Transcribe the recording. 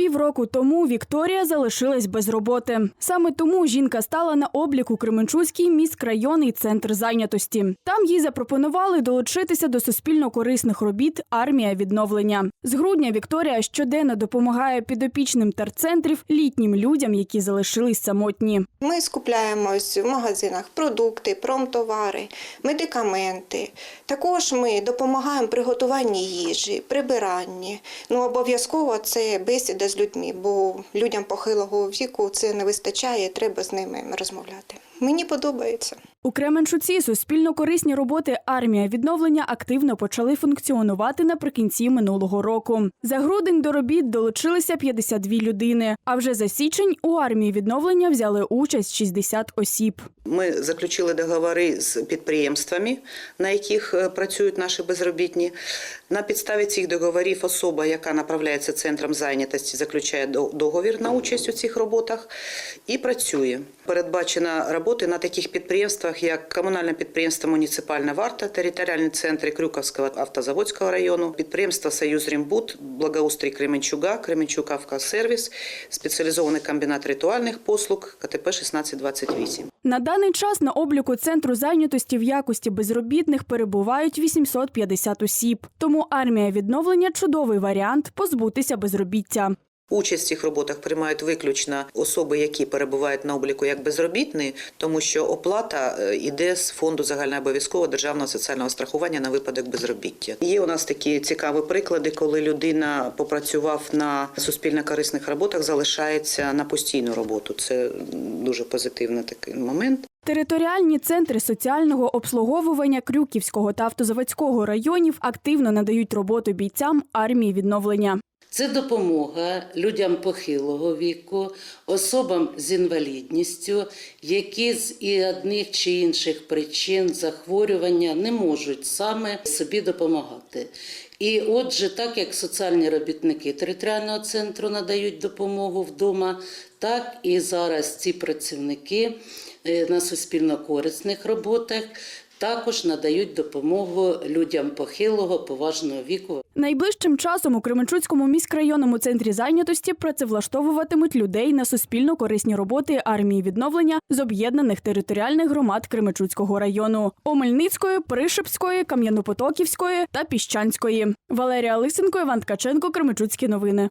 Півроку тому Вікторія залишилась без роботи. Саме тому жінка стала на обліку Кременчуцький міськрайонний центр зайнятості. Там їй запропонували долучитися до суспільно корисних робіт Армія відновлення. З грудня Вікторія щоденно допомагає підопічним терцентрів літнім людям, які залишились самотні. Ми скупляємось в магазинах продукти, промтовари, медикаменти. Також ми допомагаємо приготуванні їжі, прибиранні. Ну обов'язково це бесіда з людьми, бо людям похилого віку це не вистачає, треба з ними розмовляти. Мені подобається. У Кременчуці суспільно корисні роботи армія відновлення активно почали функціонувати наприкінці минулого року. За грудень до робіт долучилися 52 людини. А вже за січень у армії відновлення взяли участь 60 осіб. Ми заключили договори з підприємствами, на яких е, працюють наші безробітні. На підставі цих договорів особа, яка направляється центром зайнятості, заключає договір на участь у цих роботах і працює. Передбачена роботи на таких підприємствах, як комунальне підприємство Муніципальна варта, територіальні центри Крюковського автозаводського району, підприємство Союз Римбуд, благоустрій Кременчуга, Кременчук Авкосервіс, спеціалізований комбінат ритуальних послуг КТП 1628. На даний час на обліку центру зайнятості в якості безробітних перебувають 850 осіб. Тому армія відновлення чудовий варіант позбутися безробіття. Участь в цих роботах приймають виключно особи, які перебувають на обліку як безробітні, тому що оплата е, йде з фонду загальнообов'язкового державного соціального страхування на випадок безробіття. Є у нас такі цікаві приклади, коли людина, попрацював на суспільно корисних роботах, залишається на постійну роботу. Це дуже позитивний такий момент. Територіальні центри соціального обслуговування Крюківського та автозаводського районів активно надають роботу бійцям армії відновлення. Це допомога людям похилого віку, особам з інвалідністю, які з і одних чи інших причин захворювання не можуть саме собі допомагати. І отже, так як соціальні робітники територіального центру надають допомогу вдома, так і зараз ці працівники е, на суспільно корисних роботах також надають допомогу людям похилого поважного віку. Найближчим часом у Кременчуцькому міськрайонному центрі зайнятості працевлаштовуватимуть людей на суспільно корисні роботи армії відновлення з об'єднаних територіальних громад Кременчуцького району Омельницької, Пришепської, Кам'янопотоківської та Піщанської. Валерія Лисенко, Іван Ткаченко, Кременчуцькі новини.